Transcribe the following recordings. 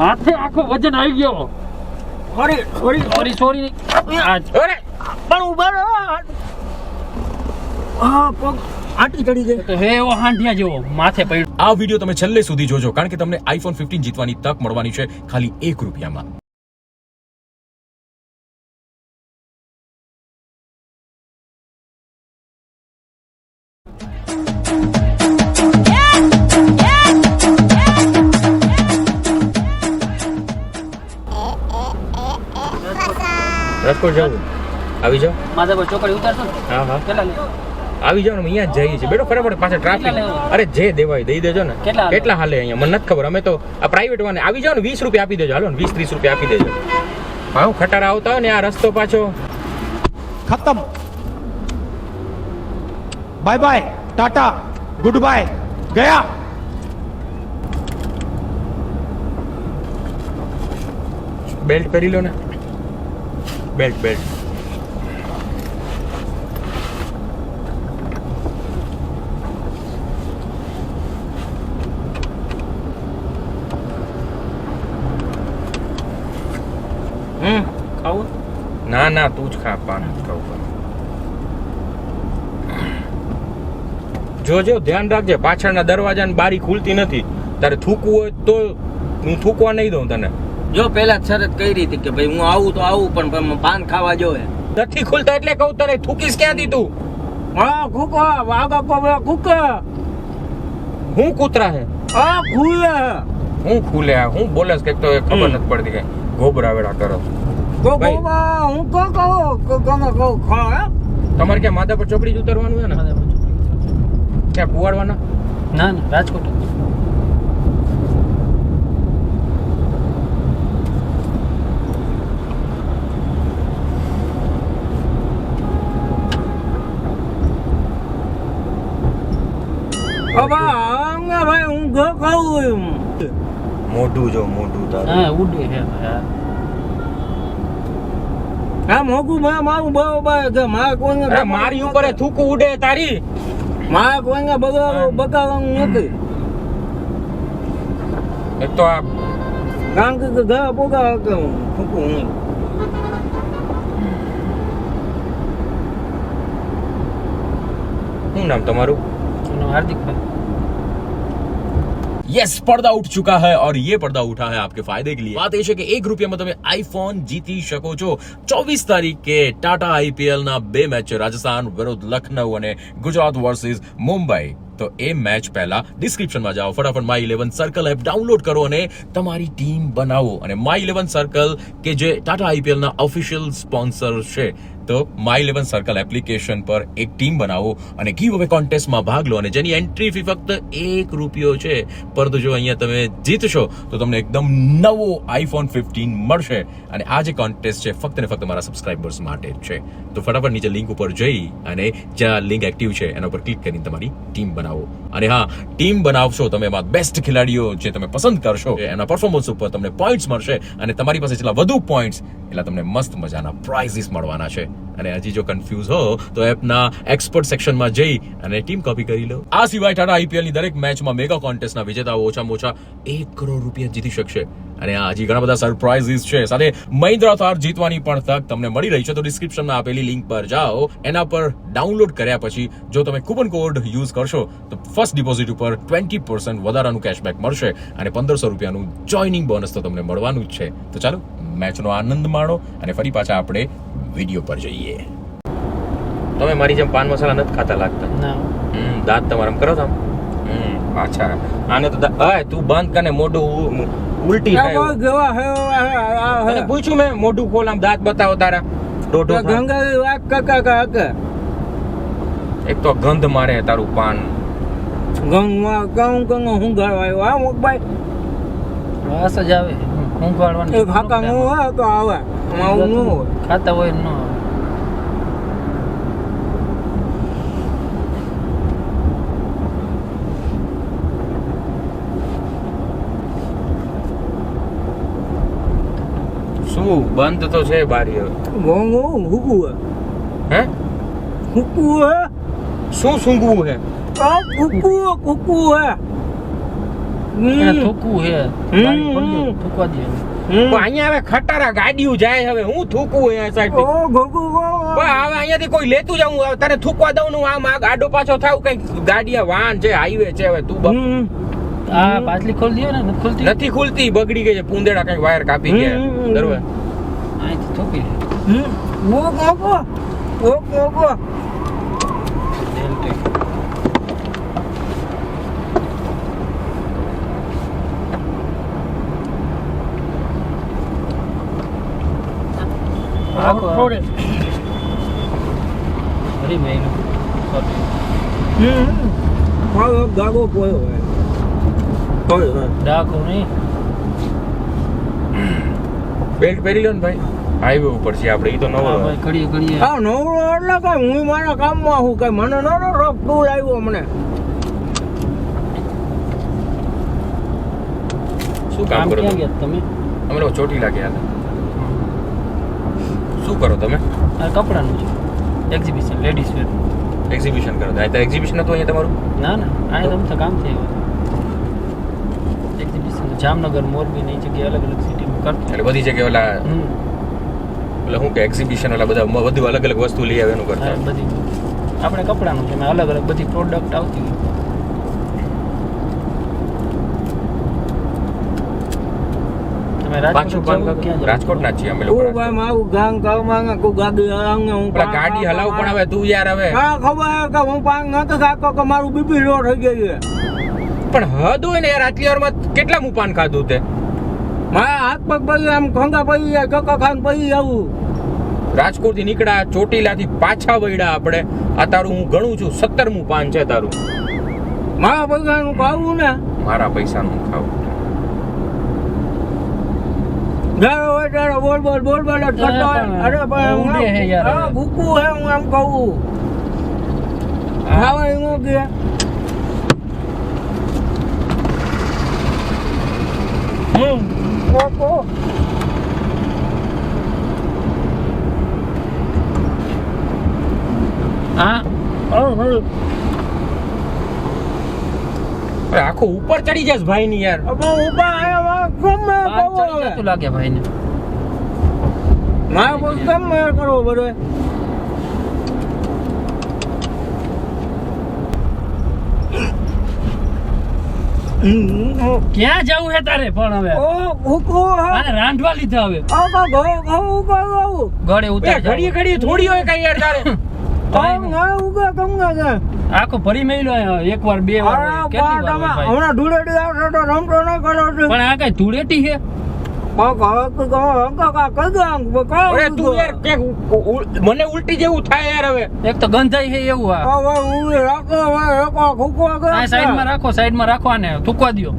માથે આખો વજન આવી ગયો. Sorry sorry. Sorry sorry. આજ. અરે પણ ઊભા રહો. હા પગ આટી ચડી ગઈ. તો હે એવો જેવો માથે પડ્યો. આ વીડિયો તમે છેલ્લે સુધી જોજો કારણ કે તમને આઈફોન ફિફ્ટીન જીતવાની તક મળવાની છે ખાલી એક રૂપિયામાં. રાજકોટ જવું. આવી જાઓ. માધવ ચોકડી ઉતારશો હા હા. કેટલા આવી જાવ ને અહીંયા જ જઈએ છીએ. બેટો ફટાફટ પાછા ટ્રાફિક અરે જે દેવાય દઈ દેજો ને. કેટલા હાલે? અહીંયા? મને નથી ખબર. અમે તો આ પ્રાઇવેટ વાને આવી જાઓ ને વીસ રૂપિયા આપી દેજો. હાલો ને વીસ ત્રીસ રૂપિયા આપી દેજો. ભાવ ખટારા આવતા હોય ને આ રસ્તો પાછો. ખતમ. Bye bye tata good bye ગયા. બેલ્ટ પહેરી લો ને. Belt belt. હમ ખાવું? ના ના તું જ ખા પાન ખાવું. જોજો ધ્યાન રાખજે પાછળના દરવાજાની બારી ખુલતી નથી. તારે થૂકવું હોય તો હું થૂકવા નહીં દઉં તને. જો પેલા શરત કરી હતી કે ભાઈ હું આવું તો આવું પણ પાન ખાવા જોવે નથી ખુલતા એટલે કહું તને થૂકીશ ક્યાંથી તું? હા કુકા વાગા પવા કુકા હું કૂતરા હે? આ ખુલે હું ખુલે હું બોલસ કે તો ખબર નથી પડતી કે ગોબરા વેડા કરો. કો ગોબા હું કો કહો કો ગમે કો ખા તમારે ક્યાં માધા પર ચોપડી જ ઉતરવાનું છે ને? ક્યાં પુવાડવાના ના ના રાજકોટ. ભાઈ હું ઘ કહું મોઢું જો મોઢું તારું. હા ઉડે હે. હા આ મોગું માં મારું બહુ બાય કે કોઈ મારી ઉપર થૂકું ઉડે તારી. માં કોઈ બગાડો બગાડવાનું નથી. એક તો આ કારણ કે ઘર પોગા કે હું નહીં શું નામ તમારું? એનો હાર્દિકભાઈ यस पर्दा उठ चुका है और ये पर्दा उठा है आपके फायदे के लिए बात એ છે કે એક રૂપિયામાં તમે આઈફોન જીતી શકો છો ચોવીસ તારીખે ટાટા આઈપીએલ ના બે મેચ છે રાજસ્થાન વિરુદ્ધ લખનઉ અને ગુજરાત વર્સિસ મુંબઈ તો એ મેચ પહેલા ડિસ્ક્રિપ્શનમાં જાઓ ફટાફટ my eleven circle app download કરો અને તમારી ટીમ બનાવો અને માય ઇલેવન સર્કલ કે જે ટાટા આઈપીએલ ના ઓફિશિયલ સ્પોન્સર છે તો માય ઇલેવન સર્કલ એપ્લિકેશન પર એક ટીમ બનાવો અને ગીવ અવે કોન્ટેસ્ટમાં ભાગ લો અને જેની એન્ટ્રી ફી ફક્ત એક રૂપિયો છે. પરંતુ જો અહીંયા તમે જીતશો, તો તમને એકદમ નવો આઈફોન ફિફ્ટીન મળશે. અને આ જે કોન્ટેસ્ટ છે, ફક્ત ને ફક્ત મારા સબસ્ક્રાઇબર્સ માટે છે. તો ફટાફટ નીચે લિંક ઉપર જઈ અને જ્યાં લિંક એક્ટિવ છે, એના ઉપર ક્લિક કરીને તમારી ટીમ બનાવો. અને હા ટીમ બનાવશો તમે એમાં બેસ્ટ ખેલાડીઓ જે તમે પસંદ કરશો, એના પરફોર્મન્સ ઉપર તમને પોઈન્ટ્સ મળશે અને તમારી પાસે જેટલા વધુ પોઈન્ટ્સ એટલા તમને મસ્ત મજાના પ્રાઇઝીસ મળવાના છે. અને હજી જો કન્ફ્યુઝ હો, તો એપના એક્સપર્ટ સેક્શનમાં જઈ અને ટીમ કોપી કરી લો. આ સિવાય ટાટા આઈપીએલની દરેક મેચમાં મેગા કોન્ટેસ્ટના વિજેતાઓ ઓછામાં ઓછા એક કરોડ રૂપિયા જીતી શકશે. અને આ હજી ઘણા બધા સરપ્રાઇઝીસ છે. સાથે મહિન્દ્રા થાર જીતવાની પણ તક તમને મળી રહી છે. તો ડિસ્ક્રિપ્શનમાં આપેલી લિંક પર જાઓ. એના પર ડાઉનલોડ કર્યા પછી જો તમે કૂપન કોડ યુઝ કરશો તો ફર્સ્ટ ડિપોઝિટ ઉપર ટ્વેન્ટી પર્સન્ટ વધારાનું કેશબેક મળશે અને પંદરસો રૂપિયાનું જોઈનિંગ બોનસ તો તમને મળવાનું જ છે. તો ચાલો મેચનો આનંદ માણો અને ફરી પાછા આપણે વીડિયો પર જઈએ. તમે મારી જેમ પાન મસાલા નથી ખાતા લાગતા. દાંત તમારા કરો તમે હમ, પાછા. આને તો અય, તું બંધ કને મોઢું ઉલટી થાય પૂછ્યું મેં મોઢું ખોલ આમ દાંત બતાવો તારા? ખા. ગંગા કાકા કાકા એક તો ગંધ મારે તારું પાન. ગંગમાં ગંગ ગંગ હું ઘર આ મોકભાઈ વાસ જ આવે. ઊંઘવાડવાનું એ ખાકા હું તો આવે. હોય. ખાતા હોય ન શું બંધ તો છે બારી હવે ગોંગો હુકુ હે. હુકુ હે? શું સૂંઘવું હે? કુકુ કુકુ હે. થૂકવું છે હમ. ગાડી ખોલી દો, થૂકવા દે અહીંયા હવે ખટારા ગાડીઓ જાય હવે. હું અહીંયા સાઈડ હવે અહીંયાથી કોઈ લેતું જાઉં તને થૂકવા દઉં નું આમ આ ગાડો પાછો થાવ કંઈક. ગાડીયા વાહન છે હાઈવે છે હવે તું આ પાછલી ને? નથી ખુલતી? બગડી ગઈ છે પૂંદેડા કઈ વાયર કાપી ગયા. હમ. બરોબર અહીંથી થૂકી લે હમ. ઓ ગોગો ઓ ગોગો ડેલ્ટે. આખો આ થોડે ભરી મેલ્યું. સોરી. હમ હા ગાગો પોયો હે પોયો હે. ડાકો નહીં બેલ્ટ પહેરી લો ને ભાઈ. હાઈવે ઉપર છે આપણે ઈ તો નવો ભાઈ ઘડીએ ઘડીએ. આ નવો એટલે કઈ હું મારા કામમાં હું કઈ મને નતો રોક ટૂલ આવ્યો મને. શું કામ કરો તમે? અમને ચોટી લાગે લાગ્યા શું કરો તમે? આ કપડાનું છે. એક્ઝિબિશન લેડીઝ વેર એક્ઝિબિશન કરો. તો એક્ઝિબિશન હતું અહીંયા તમારું? ના ના આ તમને કામ છે એક્ઝિબિશન જામનગર મોરબી ની જગ્યાએ અલગ અલગ કરતો એટલે બધી જગ્યાએ ઓલા એટલે શું કે એક્ઝિબિશન ઓલા બધા બધું અલગ અલગ વસ્તુ લઈ આવે એનું કરતા. બધી આપણે કપડાનું છે એમાં અલગ અલગ બધી પ્રોડક્ટ આવતી રાજકોટ ના છીએ અમે લોકો ગામ ગાડી હું ગાડી હલાવ પણ હવે તું યાર હવે. હા ખબર કે હું પાન નતો ખાતો કે મારું બીપી લો થઈ ગઈ પણ હદ હોય ને યાર આટલી વારમાં કેટલા મુપાન ખાધું તે? મારા હાથ પગ પડી આમ ખંગા પડી જાય પડી આવું નીકળ્યા પાછા વળ્યા આપણે. આ તારું હું ગણું છું સત્તરમું પાન છે તારું. મારા પૈસાનું ખાવું ને? મારા પૈસાનું ખાવું. હોય બોલ બોલ બોલ બોલ અરે પણ હું ઊંડે હે હા, ભૂખું હે હું એમ કહું. ખાવા એવું કે ઓકો હા? આખો ઉપર ચડી જશ ભાઈ ની યાર ગમે જતું લાગે ભાઈને. મારા બોલ ગમે કરો બધો. ક્યાં જવું હે તારે? પણ હવે. ઓ ભૂખો હે. રાંધવા લીધા હવે. ઓ તો ગો ગો ઉગાડું ગળે ઉતાર ઘડીએ ઘડીએ થોડી હોય કઈ યાર તારે. આખો ભરી મેલો એક વાર બે વાર કેટલી વાર હમણાં ધૂળેટી આવશે તો રમતો ન કરો પણ આ કઈ ધૂળેટી છે? મને ઉલટી જેવું થાય યાર હવે. એક તો ગંધાઈ છે એવું આ. સાઈડમાં રાખો સાઈડ સાઈડમાં રાખો આને થૂકવા દો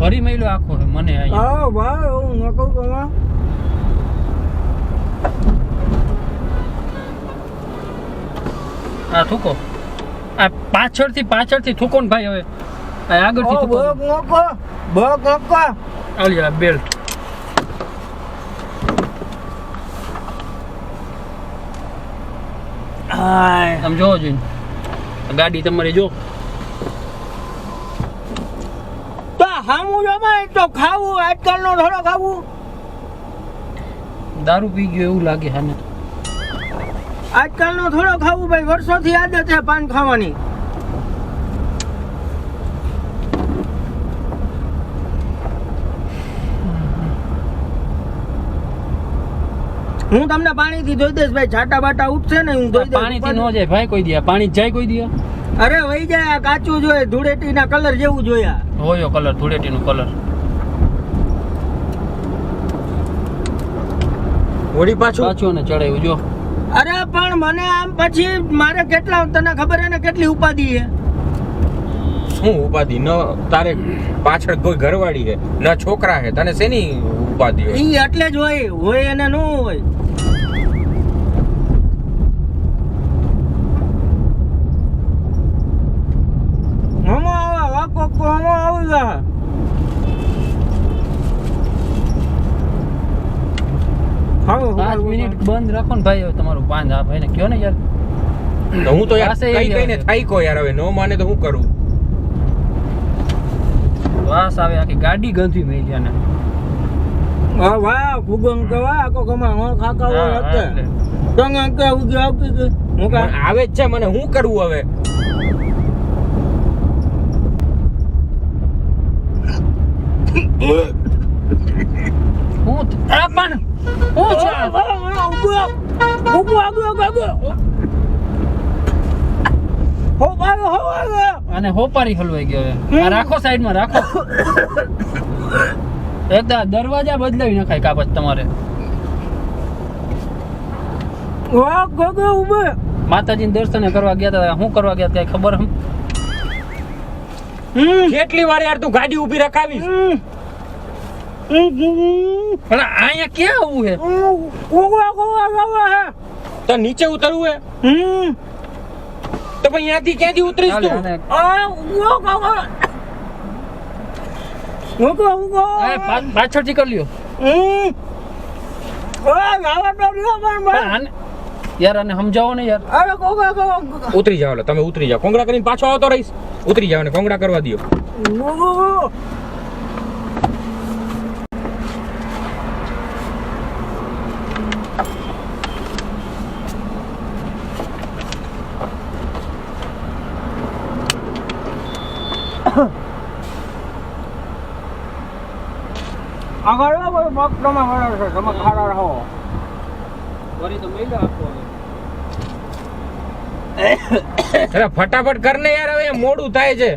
ભરી મેલ્યો આખો મને હા ભાઈ હું નકર તમે આ થૂકો. આ પાછળથી પાછળથી થૂકો ને ભાઈ હવે. આગળથી થૂકો બગ નકો બગ નકો આલી આ બેલ્ટ હાય. આમ જોવો જોઈને. ગાડી તમારી જો. તો હામું જમાય તો ખાવું આજકાલનો થોડો ખાવું. દારૂ પી ગયો એવું લાગે હાને. આજકાલનો થોડો ખાવું ભાઈ વર્ષોથી આદત છે પાન ખાવાની. હું તમને પાણીથી ધોઈ દઈશ ભાઈ છાટા બાટા ઉઠશે ને હું જોઈ પાણીથી ન જાય ભાઈ કોઈ દિયા પાણી જાય કોઈ દિયા અરે વહી જાય આ કાચું જોઈએ ધૂળેટીના કલર જેવું જોયા હોયો કલરનું કલર. વળી પાછું? પાછું ને ચડાવ્યું જો. અરે પણ મને આમ પછી મારે કેટલા તને ખબર હે ને કેટલી ઉપાધિ છે? શું ઉપાધિ? ન તારે પાછળ કોઈ ઘરવાળી છે ન છોકરા છે તને શેની ઉપાધિ હોય? ઈ એટલે જ હોય હોય એને ન હોય હમો આવા વાકો હમો આવી પાંચ મિનિટ બંધ રાખો ને ભાઈ તમારું પાંચ આ ભાઈને કયો ને યાર? હું તો યાર કઈ કઈને આવે. થાઈકો યાર હવે નો માને તો હું કરું? વાસ આવે આખી ગાડી ગંધી મેલી આને. વાહ વાહ ભૂગમ કે વાહ કમા હો ખાકા હા, હતે તંગ કે ઉગી આવતી કે હું આવે જ છે મને હું કરવું હવે? હું પણ હું છે? આ? ભૂગો આગળ આગળ હો બાયો હો આગળ આને હોપારી હલવાઈ ગયો આ રાખો સાઈડમાં રાખો. એકદમ દરવાજા બદલાવી નખાય કાપત તમારે. વાહ ગગે ઉભે માતાજીને દર્શન કરવા ગયા હતા શું કરવા ગયા હતા ખબર હમ? કેટલી વાર યાર તું ગાડી ઊભી હમ હમ. પણ અહીંયા ક્યાં આવું છે? ગોગા ગોગા ગોગા હે તો નીચે ઉતરવું હે હમ તો ભાઈ અહીંયાથી ક્યાંથી ઉતરીશ તું? આ ગોગા ગોગા ગોગા આ ગોગા પાછળથી કરી લ્યો. હમ. લાવા યાર અને સમજાવો ને યાર. ઉતરી જાવ તમે ઉતરી જાવ કોંગડા કરીને પાછો આવતો રહીશ. ઉતરી જાવ ને કોંગડા કરવા દો આગળ આવો, પગ તમે છો તમે ખરા રહો વરી તો મેલ્યો આપો અરે ફટાફટ કર ને યાર હવે મોડું થાય છે.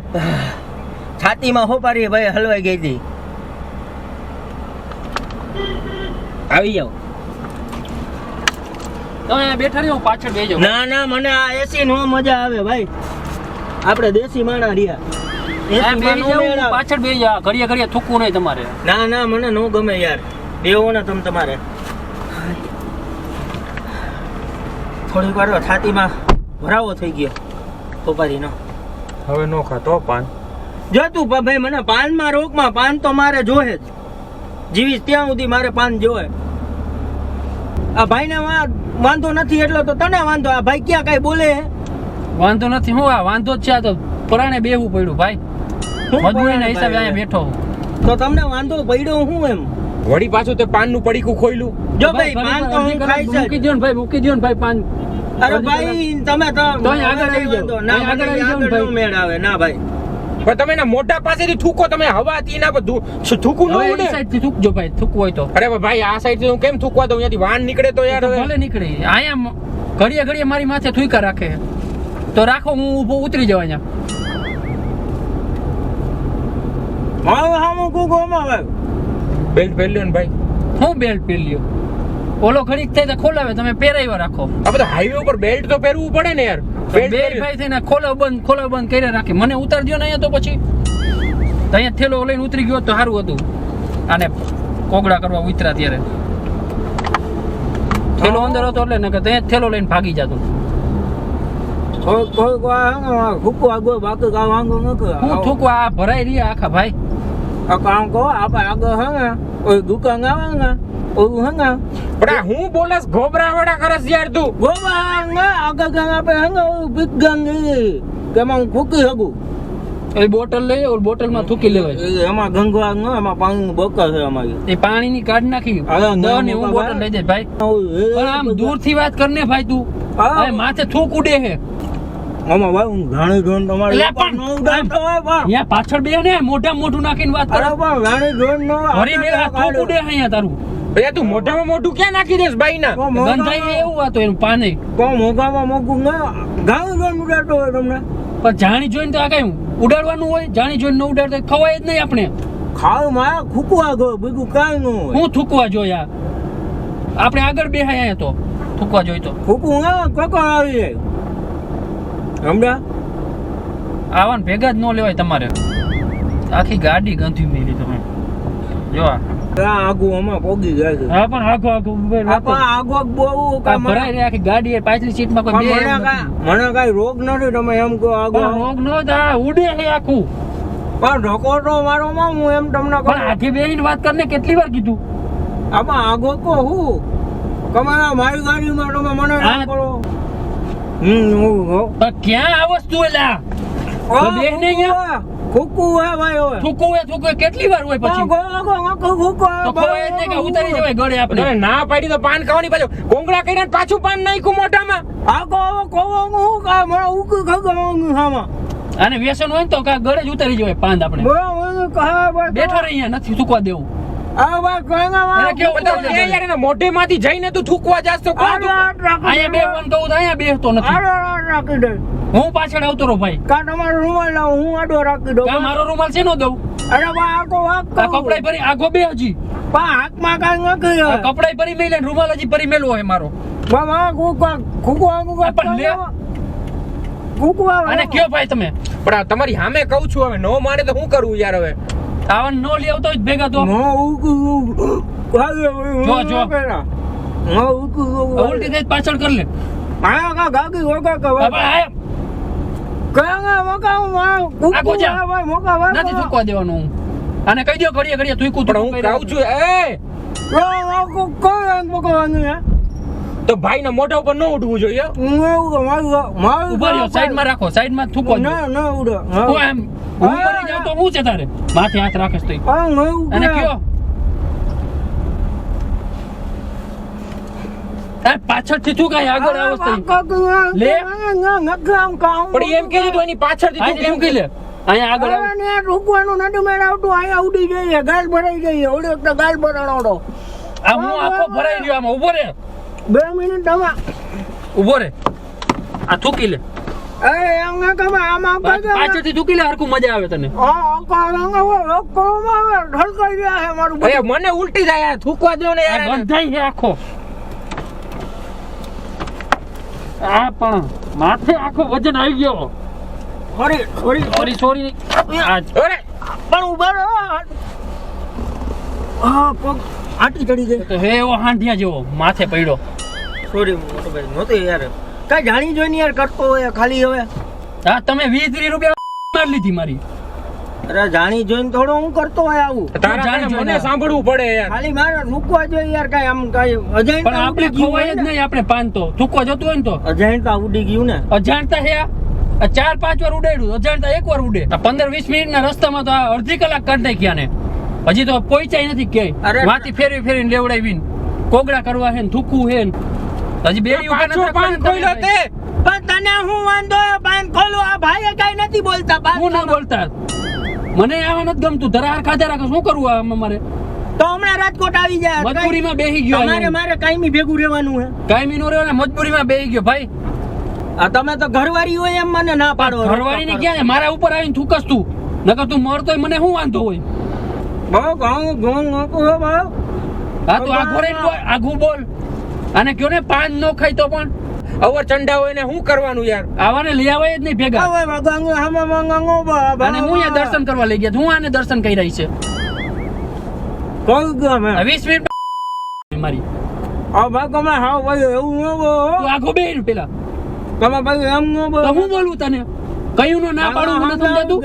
છાતીમાં હોપારી ભાઈ? હલવાઈ ગઈ હતી. આવી જાઓ. તમે બેઠા રહ્યો પાછળ બેજો ના ના મને આ એસી નો મજા આવે ભાઈ. આપણે દેશી માણા રહ્યા. પાછળ બે ઘડિયા ઘડીએ થૂકવું નહીં તમારે. ના ના મને નો ગમે યાર. બેવો ને તમે તમારે. થોડીક વાર છાતીમાં ભરાવો થઈ ગયો કોપારીનો હવે નો ખાતો પાન. જો તું ભાઈ મને પાનમાં રોકમાં પાન તો મારે જોહે જ. જીવીશ ત્યાં સુધી મારે પાન જોવે આ ભાઈને વાંધો નથી એટલો તો તને વાંધો? આ ભાઈ ક્યાં કઈ બોલે? વાંધો નથી. હું આ વાંધો જ છે આ તો પરાણે બેહવું પડ્યું ભાઈ. મજબૂરીના હિસાબે અહીંયા બેઠો તો તમને વાંધો પડ્યો હું એમ? વળી પાછું તે પાનનું પડીકું ખોઈલું જો ભાઈ પાન તો હું ખાઈ મૂકી છે દો ને ભાઈ મૂકી દો ને ભાઈ પાન. અરે ભાઈ તમે તો તો આગળ આવી જાવ ના આગળ આવી ને નો ભાઈ. મેળ આવે. ના ભાઈ. પણ તમે એના મોટા પાસેથી થૂકો તમે હવાથી ના બધું થૂકું ન ઉડે એ સાઈડથી થૂકજો ભાઈ થૂકવું હોય તો. અરે ભાઈ આ સાઈડથી હું કેમ થૂકવા દઉં? અહીંયાથી વાન નીકળે તો યાર ભલે નીકળે. અહીંયા ઘડીએ ઘડીએ મારી માથે થૂકા રાખે. તો રાખો હું ઊભો ઉતરી જાવ અહીંયા હવે હામું આવે? બેલ્ટ પહેર્યો ને ભાઈ. હું બેલ્ટ પહેર્યો ઓલો ઘડીક થાય તો ખોલાવે તમે પહેરાવ્યો રાખો. આ બધા હાઈવે ઉપર બેલ્ટ તો પહેરવું પડે ને યાર. બેલ્ટ. ભાઈ થઈને ખોલાવ બંધ ખોલાવ બંધ કરી રાખે. મને ઉતાર દો ને અહીંયા તો પછી. તો અહીંયા થેલો લઈને ઉતરી ગયો તો સારું હતું. આને કોગડા કરવા ઉતરા ત્યારે. થેલો અંદર હતો એટલે નકર કે ત્યાં થેલો લઈને ભાગી જતો. હું થૂકવા આ ભરાઈ રહ્યા આખા ભાઈ. કામ કહો આપણે આગળ હા કોઈ દુકાન આવે ને ઓલું હાંગે. પણ આ હું બોલસ ગોબરા વડા કરસ યાર તું? ગોબા હાંગે આગળ ગામ આપણે હાંગે ઓલું બિગ ગાંગ કે હું ફૂકી શકું. એ બોટલ લઈ બોટલમાં થૂકી લેવાય. એમાં ગંગો ન એમાં પાણી બકા છે અમારી. એ કાઢ નાખી. દહની હું બોટલ ભાઈ. લઈ જાય ભાઈ. પણ આમ દૂરથી વાત કરને ભાઈ તું. માથે થૂક ઉડે હે આમાં ભાઈ હું ઘાણી જોઈને તમારે એટલે પણ- ન ઉડાડતો હોય પણ અહીંયા પાછળ બે ને મોઢા મોઢું નાખીને વાત કરો. પણ ઘાણી જોઈને ન બે આ થૂક ઉડે અહીંયા તારું. ભૈયા તું મોઢામાં મોઢું ક્યાં નાખી દેસ ભાઈ ના ગંધાઈ એવું હતું એનું પાને. પણ મોંઘામાં મોંઘું ન ઘાણી જોઈને ઉડાડતો હોય તમને. પણ જાણી જોઈને તો આ કઈ ઉડાડવાનું હોય જાણી જોઈને ન ઉડાડતા ખવાય જ નહીં આપણે. ખાવમાં ખુકવા ગયો બીજું કાંઈ ન હોય. હું થૂકવા જોયા? આપણે આગળ બેહાય અહીંયા તો. થૂકવા જોઈ તો. થૂકવું હા કકર આવી જાય. સમજ્યા આવાને ભેગા જ ન લેવાય તમારે. આખી ગાડી ગંધી મેલી તમે. જો આ. આગું આમાં પોગી ગયા છે. હા પણ આખો આખો ઉભેલ આ રાખો. પણ આગો બહુ ભરાઈ રહી આખી ગાડી પાછલી સીટમાં કોઈ મને કાંઈ- નથી. મને કાંઈ રોગ નથી તમે એમ કહો આગો રોગ નો આ ઉડે છે આખું. પણ ઢોકો તો મારો માં હું એમ તમને કહું. આખી બેહીને વાત કરીને કેટલી વાર કીધું? આમાં આગો કહો. તમારા મારી ગાડીમાં તમે મને કરો. હમ ક્યાં આ વસ્તુ એલા ઓ, ને અહીંયા? કુકુ હે ભાઈ હવે. થૂકવું એ થૂકવું કેટલી વાર હોય પછી? ગો, ગો, ગો, ગો, તો ખવાય જ કે ઉતારી જવાય ગળે આપણે. ના પાડી તો પાન ખાવાની પાછું. કોંગળા કરીને પાછું પાન નાખ્યું મોઢામાં. આ કો કોવો હું કા ઉક હામાં અને વ્યસન હોય ને તો કા ગળે જ ઉતારી જવાય પાંદ આપણે. બેઠો રહી અહીંયા નથી થૂકવા દેવું. માં એના મોઢેમાંથી જઈને તું થૂકવા જાસ તો કોણ થૂકવા? અહીંયા કહું અહીંયા બેહતો નથી. રાખી દે. હું પાછળ આવતો રહું ભાઈ. કા તમારો રૂમાલ લાવો હું આડો રાખી દઉં. કા મારો રૂમાલ છે નો દઉં? અરે બા આખો વાક આ કપડાય ભરી આગો બે હજી. પા હાથમાં કાંઈ નથી આ ભરી મેલે રૂમાલ હજી ભરી મેલો હોય મારો. બાબા કુકુ કુકુ કુકુ આ પણ લે. કુકુ. અને કયો ભાઈ તમે? પણ તમારી સામે કહું છું હવે નો માને તો શું કરવું યાર હવે? આવા નો લઈ આવતો જ તો ભેગા તો. નો ઉકુ જો, જો. નો ઉકુ ઉલટી થઈ પાછળ કર લે. આ કા ગાગી ઓકા કા આ ભાઈ કયા મોકા માં કુકુ આગો ભાઈ મોકા ભાઈ નથી ચૂકવા દેવાનું હું. અને કહી દો ઘડીએ ઘડીએ તું કૂતરો હું કહું છું એ! કઈ કોઈ મોકા યાર હે? તો ભાઈ ના મોઢા ઉપર ન ઉઠવું જોઈએ? હું એવું મારું મારું ઊભા રહ્યો સાઈડમાં રાખો સાઈડમાં થૂકો ના ના ઉડો હું એમ હું જાઉં તો હું છે તારે? માથે હાથ રાખેસ તો આ હું અને કયો? આ પાછળથી થૂકાય આગળ આ વસ્તુ લે. પણ એમ કે તું એની પાછળથી તું લે અહીંયા આગળ આવે. રૂકવાનું મેળ આવતું અહીંયા ઉડી જઈએ ગાલ ભરાઈ જઈએ ઓલી વખતે ગાલ ભરાણો. આ હું આખો ભરાઈ ગયો આમાં ઊભો રે. બે મિનિટ તમે ઊભો રે. આ થૂકી લે. એ એમ ના આમાં પાછળથી થૂકી લે હરખું મજા આવે તને. આ આખા રંગ હવે રોક કરવામાં આવે ઢળકાઈ ગયા છે મારું અરે મને ઉલટી થાય યાર થૂકવા દો ને યાર એને. છે આખો. આ પણ માથે આખો વજન આવી ગયો. Sorry sorry sorry. સોરી આ અરે. પણ ઊભા રહો. હા પગ આટી ચડી ગઈ? તો હે એવો હાંઢિયા જેવો માથે પડ્યો. સોરી મોટો ભાઈ નહોતી યાર. કઈ જાણી જોઈને યાર કરતો હોય ખાલી હવે. હા તમે વીસ ત્રીસ રૂપિયા માર લીધી મારી. અરે જાણી જોઈને થોડો હું કરતો હોય આવું. તારા જાણી મને સાંભળવું પડે યાર. ખાલી મારે રૂકવા જોઈએ યાર કઈ આમ કઈ પણ આપણે ખોવાય જ નહીં આપણે પાન તો. થૂકવા જતો હોય ને તો. અજાણતા ઉડી ગયું ને. અજાણતા હે ચાર પાંચ વાર ઉડાડ્યું અજાણતા એક વાર ઉડે. પંદર વીસ મિનિટ ના રસ્તામાં તો અડધી કલાક કાઢ નાખ્યા ને. હજી તો પહોંચાય નથી અરે. વાતી ફેરવી ફેરવીને લેવડાવીને કોગળા કરવા હે ને થૂકવું હે ને. હજી બે પાછો પાન ખોલ્યો તે. પણ તને હું વાંધો પાન ખોલો? આ ભાઈ કઈ નથી બોલતા પાન હું ના બોલતા. મને આવા નથી ગમતું. ધરાર ખાધા રાખે શું કરવું આ અમારે? તો હમણાં રાજકોટ આવી જાય. મજબૂરીમાં બેહી ગયો મારે મારે કાયમી ભેગું રહેવાનું હે. કાયમી નો રહ્યો ને મજબૂરીમાં બેહી ગયો ભાઈ. આ તમે તો ઘરવાળી હોય એમ મને ના પાડો. ઘરવાળી ને ક્યાં મારા ઉપર આવીને થૂકસ તું. નકર તું મરતો મને શું વાંધો હોય? બહુ હો બહુ. હા તું આઘો રહીને બોલ આઘું બોલ અને કયો ને પાન નો ખાય તો પણ અવર ચંડા હોય ને શું કરવાનું યાર આવાને લઈ આવે જ નહીં ભેગા હવે હામા અને હું અહીંયા દર્શન કરવા લઈ ગયા હું આને દર્શન કરી રહી છે કોઈ ગમે મેં. વીસ મિનિટ મારી આ ભાગોમાં હાવ ભાઈ એવું ન બોલો તું આઘો બે પેલા તમે ભાઈ એમ ન બોલો હું બોલું તને કયું નો ના પાડું મને સમજાતું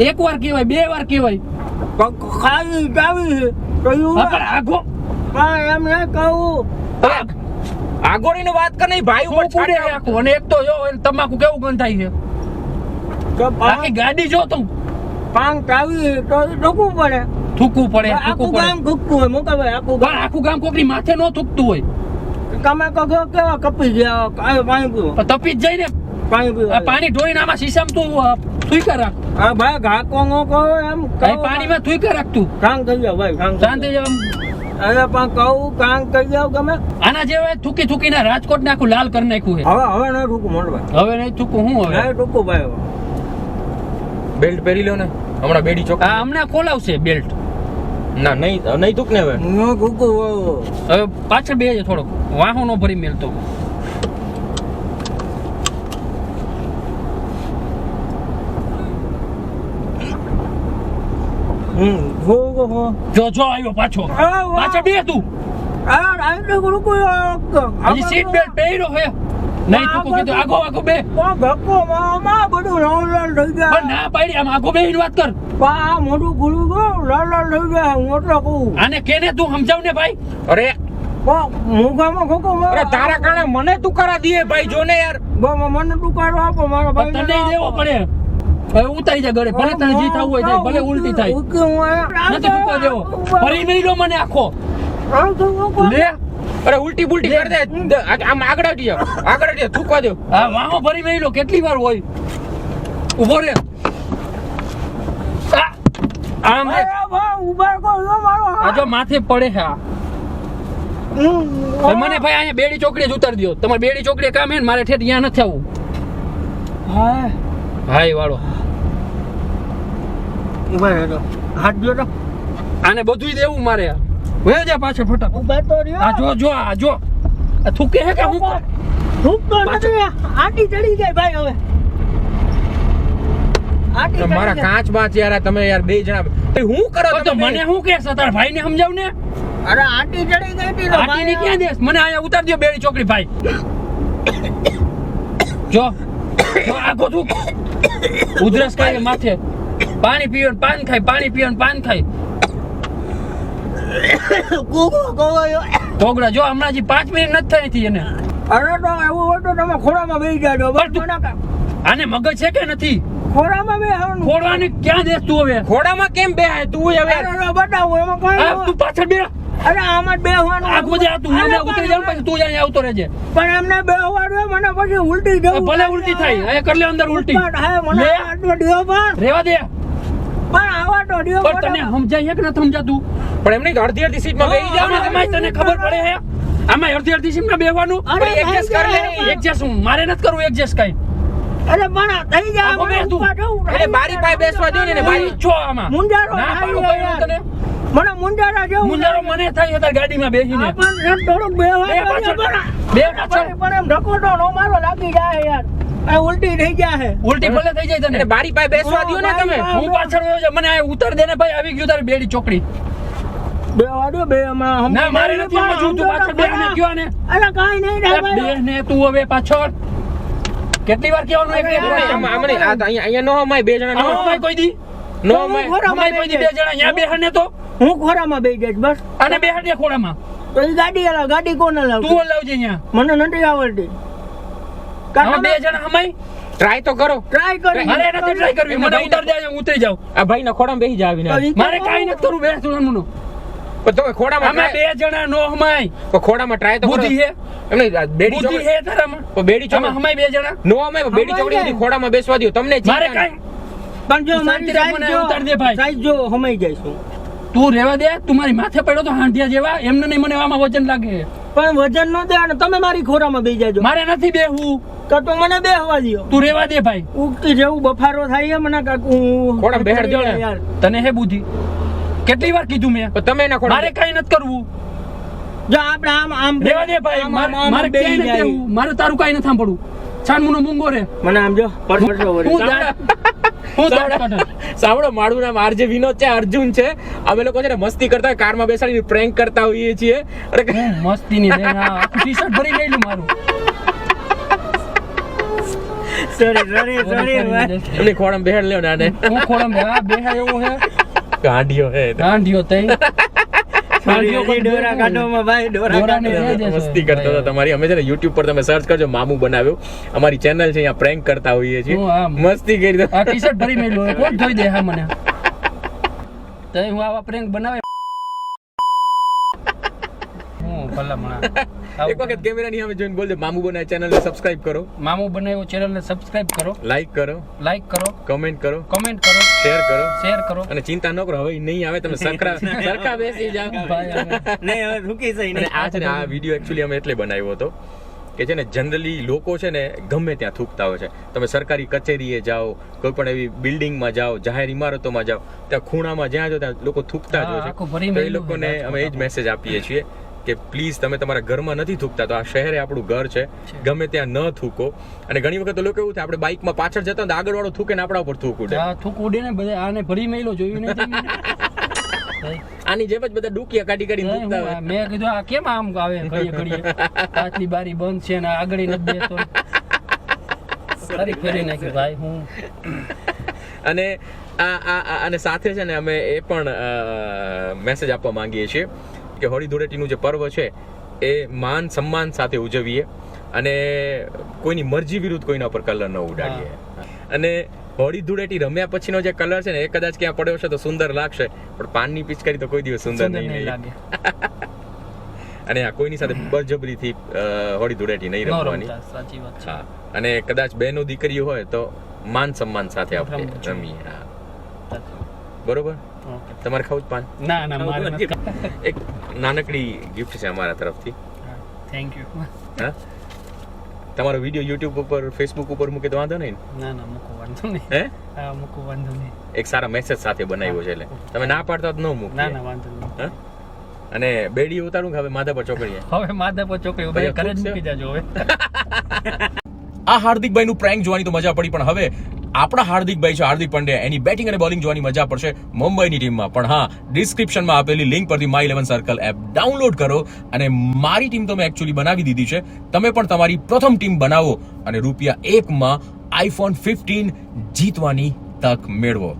એક વાર કહેવાય. બે વાર કહેવાય ખાવી. કહ્યું હા, પણ આઘો. પણ એમ ને કહું. આગોડીની વાત કર નહીં ભાઈ ઉપર છાડે આખું. અને એક તો જો તમાકુ કેવું ગંધાય છે? તો આખી ગાડી જો તું. પાંગ કાવી તો ઢોકવું પડે. થૂકવું પડે આખું ગામ પડે. હોય હોય મોટાભાઈ આખું ગામ. આખું ગામ કોકની માથે નો થૂકતું હોય. તમે કહો કેવા કપી ગયા તપી જ જાય ને. પાણી આ પાણી ઢોળીને આમાં શીશામાં તું અ, થૂઈકા રાખ. હા ભાઈ ઘાકો નો કહો એમ પાણીમાં થૂઈકા રાખ તું. કાંગ થઈ જાવ ભાઈ કાંગ થઈ શાંતિ જાવ. અરે પણ કહું કાંગ કરી જાવ ગમે. આના જેવા થૂકી થૂકીને રાજકોટ ને આખું લાલ કરી નાખ્યું છે. હવે હવે રૂક ઢૂકું મોટભાઈ હવે નહીં થૂકું હું હવે? નહીં ઢૂકું ભાઈ બેલ્ટ પહેરી લો ને. હમણાં બેડી ચોક. આ હમણાં ખોલાવશે બેલ્ટ ના નહીં નહીં થૂક ને હવે. ન ઢૂકું હવે. હવે પાછળ બે થોડોક. વાહો નો ભરી મેલતો હમ હો હો હો જો જો આવ્યો પાછો. આ બે તું. હજી સીટ બેલ્ટ પહેર્યો હે નહીં થૂકું કીધું આગો આગો બે. ધક્કો માં બધું લાલ લાલ થઈ પણ ના પાડી આમ આગો બે વાત કર. આ મોઢું ખુલ્લું ગયું લાલ લાલ થઈ ગયા હું એટલે કહું. આને કેને તું સમજાવ ને ભાઈ? અરે મુખામાં ખોખો અરે તારા કારણે મને તુકારા દે ભાઈ જો ને યાર મને ટુકારો આપો મારા ભાઈ તને દેવો પડે. હવે ઉતારી જા ઘરે ભલે તને જી થવું હોય થાય ભલે ઉલટી થાય. નથી ફૂકવા દેવો. ફરી નહીં લો મને આખો. લે. અરે ઉલટી બુલટી કરી દે. આમ આગળ હટી આગળ જાઓ થૂકવા દો. હા વાહો ફરી નહીં લો. કેટલી વાર હોય? ઊભો રે. આમ રે. આ જો માથે પડે છે આ. મને ભાઈ અહીંયા બેડી ચોકડી જ ઉતારી દો તમારે બેડી ચોકડી કામ હે ને મારે ઠેઠ અહીંયા નથી આવવું હાય વાળો હાથ જો તો. આને બધું દેવું મારે. વયો જા પાછળ ફટાફટ. ઊભા તો રહ્યો. આ જો જો આ જો. આ થૂકે હે કે હું ધૂપ તો નથી. આટી ચડી ગઈ ભાઈ હવે. મારા કાચ બાચ યાર તમે યાર બે જણા ભાઈ હું કરો તો મને હું કે સતાર ભાઈ ને સમજાવ ને અરે આંટી ચડી ગઈ હતી આંટી આટીની ક્યાં દેશ? મને અહીંયા ઉતાર દો બેડી ચોકડી ભાઈ. જો. આખો તું ઉધરસ ખાય માથે. પાણી પીવે પાન ખાય પાણી પીવે પાન ખાય. ઢોકળા જો હમણાં હજી પાંચ મિનિટ નથી થઈ હતી એને. અરે તો એવું હોય તો તમે ખોરામાં બેસી જાજો. આને મગજ છે કે નથી? ખોરામાં બેસવાનું ફોડવાની ક્યાં દેશ તું હવે? ખોડામાં કેમ બે તું હવે અરે એમાં કઈ તું પાછળ બે અરે આમાં બે બેસવાનું આખો જે તું મને ઉતરી જાવ પછી તું જ આવતો રહેજે. પણ એમને બેસવાનું મને પછી ઉલટી જવું ભલે ઉલટી થાય અહીંયા કર લે અંદર ઉલટી. પણ હે મને આટલો દિયો પણ. રેવા દે. પણ આવા તો દિયો પણ તને સમજાય કે નથી સમજાતું? પણ એમ નહીં કે અડધી અડધી સીટમાં બેસી જાવ ને. આમાં તને ખબર પડે હે? આમાં અડધી અડધી સીમમાં બેહવાનું? અરે પણ adjust કરી લે એડજસ્ટ હું? મારે નથી કરવું એડજસ્ટ કઈ. અરે પણ થઈ જાય આખો મને તું. ઊભા બારી પાસે બેસવા દો ને બારી છો આમાં. મુંજારો ના પાડું કઈ તને. મને મુંડારા જેવું મુંડારો મને થાય છે ગાડીમાં બેસીને. આ પણ એમ થોડુંક બે પાછળ. બે પાછળ. પણ એમ ધક્કો નો મારો લાગી જાય યાર. આ ઉલટી થઈ જાય ઉલટી ભલે થઈ જાય તને. બારી પાસે બેસવા દો ને તમે. હું પાછળ વયો જાઉં. મને આ ઉતાર દે ને ભાઈ આવી ગયું તારી બેડી ચોકડી. બે વાડો બે હમણાં ના મારે નથી સમજવું તું પાછળ બે ને કયો ને અરે કાંઈ નહીં બે ને તું હવે પાછળ. કેટલી વાર કહેવાનું એક આ અહીંયા અહીંયા નો હમાય બે જણા નો હમાય. કોઈ દી? નો હમાય. કોઈ દી બે જણા. અહીંયા બેહે ને તો. હું ખોરામાં બેસી જાય બસ અને બે ને ખોરામાં. તો એ ગાડી હલાવ ગાડી કોને લાવ તું લાવજે અહીંયા. મને નથી આવડતી. કારણ બે જણા અમાઈ ટ્રાય તો કરો. ટ્રાય કરી. અરે નથી ટ્રાય કરવી મને ઉતાર દે ઉતરી જાવ આ ભાઈ ના ખોડામાં બેસી જાવ આવીને મારે કાઈ નથી કરવું બે જણાનું પણ તમે ખોડામાં અમે બે જણા નો હમાય તો ખોડામાં ટ્રાય તો કરો. બુદ્ધિ હે એમને બેડી ચોકડી હે તારામાં? તો બેડી ચોકડી હમાય બે જણા? નો હમાય બેડી ચોકડી સુધી ખોડામાં બેસવા દો તમને મારે કાઈ પણ જો મારી શાંતિથી મને સાઈઝ દે ભાઈ. સાઈઝ જો હમાઈ જઈશું તું રેવા દે તું મારી માથે પડ્યો તો હાંડિયા જેવા એમને નહીં મને આમાં વજન લાગે. પણ વજન નો દે અને તમે મારી ખોરામાં બેસી જાજો. મારે નથી બેહવું. તો તું મને બેહવા દ્યો. તું રેવા દે ભાઈ. ઉગતી જેવું બફારો થાય મને કાકુ થોડા બેહડ જો ને. યાર. તને હે બુદ્ધિ? કેટલી વાર કીધું મેં? તમે તમે એના મારે ખોડા કઈ નથી કરવું. જો આપણે આમ આમ રેવા દે ભાઈ. આમ, મારે. મારે તારું કઈ નથી સાંભળવું. છાનમુનો મૂંગો રે. મને આમ જો પરફેક્ટ ઓવર હું હું. સાંભળો મારું નામ આરજે વિનોદ છે અર્જુન છે. અમે લોકો છે ને મસ્તી કરતા કારમાં બેસાડીને પ્રેન્ક કરતા હોઈએ છીએ. અરે મસ્તી ની ટી શર્ટ ભરી લઈ લઉં મારું. Sorry, sorry, ભાઈ. એમની ખોડામાં બેહાડ લ્યો નાને. હું ખોડમ આ બેહા હે ગાંડિયો હે ગાંઠિયો તઈ. મસ્તી કરતા હતા તમારી. અમે છે ને યુટ્યુબ પર તમે સર્ચ કરજો મામુ બનાવ્યો. અમારી ચેનલ છે અહીંયા પ્રેન્ક કરતા હોઈએ છીએ. મસ્તી કરી આ ટી શર્ટ ભરી લઉં કોણ ધોઈ દે હા મને? તો હું આવા પ્રેન્ક બનાવે હું ભલામણા એક વખત કેમેરાની સામે જોઈને બોલજો મામુ બનાવે ચેનલ સબસ્ક્રાઇબ કરો. મામુ બનાવ્યો ચેનલને સબસ્ક્રાઇબ કરો. લાઈક કરો. લાઈક કરો. કમેન્ટ કરો. કમેન્ટ કરો. શેર કરો. શેર કરો. અને ચિંતા ન કરો હવે નહીં આવે તમે સરખા સરખા બેસી જાઓ. નહીં, હવે રૂકી જઈ નહીં. આ છે ને આ વીડિયો એકચ્યુઅલી અમે એટલે બનાવ્યો હતો કે છે ને જનરલી લોકો છે ને ગમે ત્યાં થૂકતા હોય છે. તમે સરકારી કચેરીએ જાઓ કોઈ પણ એવી બિલ્ડિંગમાં જાઓ જાહેર ઇમારતોમાં જાઓ ત્યાં ખૂણામાં જ્યાં જો ત્યાં લોકો થૂકતા જ હોય છે. એ લોકોને અમે એ જ મેસેજ આપીએ છીએ કે પ્લીઝ તમે તમારા ઘરમાં નથી થૂકતા તો આ શહેરે આપણું ઘર છે. ગમે ત્યાં ન થૂકો. અને ઘણી વખત લોકો એવું થાય આપણે બાઇકમાં પાછળ જતા તો આગળ વાળો થૂકે ને આપણા ઉપર થૂક ઉડે થૂક ઉડે ને બધા આને ભરી મેલો જોયું નથી આની જેમ જ બધા ડુકિયા કાઢી કાઢી મૂકતા હોય. મેં કીધું આ કેમ આમ આવે ઘડીએ ઘડીએ? પાછલી બારી બંધ છે ને આગળ નથી દેતો. સારી ફેરી નાખી ભાઈ હું. અને આ આ- અને સાથે છે ને અમે એ પણ મેસેજ આપવા માંગીએ છીએ. કે હોળી ધૂળેટીનું જે પર્વ છે એ માન સન્માન સાથે ઉજવીએ અને કોઈની મરજી વિરુદ્ધ કોઈના પર કલર ન ઉડાડીએ. અને હોળી ધૂળેટી રમ્યા પછીનો જે કલર છે ને એ કદાચ ક્યાં પડ્યો છે તો સુંદર લાગશે પણ પાનની પિચકારી તો કોઈ દિવસ સુંદર નહીં લાગે. અને આ કોઈની સાથે બળજબરીથી હોળી ધૂળેટી નહીં રમવાની. સાચી વાત છે. અને કદાચ બહેનો દીકરીઓ હોય તો માન સન્માન સાથે આપણે રમીએ. બરોબર? તમારે ખાવું જ પાન? ના ના મારે એક નાનકડી ગિફ્ટ છે અમારા તરફથી. થેન્ક યુ હા? તમારો વિડિયો યુટ્યુબ ઉપર ફેસબુક ઉપર મૂકે તો વાંધો નહીં ના? ના મૂકો વાંધો નહીં. હે? હા મૂકો વાંધો નહીં. એક સારા મેસેજ સાથે બનાવ્યો છે એટલે. તમે ના પાડતા તો ન મૂકો ના ના વાંધો નહીં. હા? અને બેડી ઉતારું કે હવે માધાપર ચોકડીએ? હવે માધાપર ચોકડી છોકરીઓ કરે મૂકી જાજો હવે. આ હાર્દિકભાઈનું પ્રેન્ક જોવાની તો મજા પડી પણ હવે આપણા હાર્દિકભાઈ છે, હાર્દિક પંડ્યા, એની બેટિંગ અને બોલિંગ જોવાની મજા પડશે મુંબઈની ટીમમાં. પણ હા ડિસ્ક્રિપ્શનમાં આપેલી લિંક પરથી My Eleven Circle app download કરો અને મારી ટીમ તો મેં એકચ્યુઅલી બનાવી દીધી છે. તમે પણ તમારી પ્રથમ ટીમ બનાવો અને રૂપિયા એકમાં આઈફોન ફિફ્ટીન જીતવાની તક મેળવો.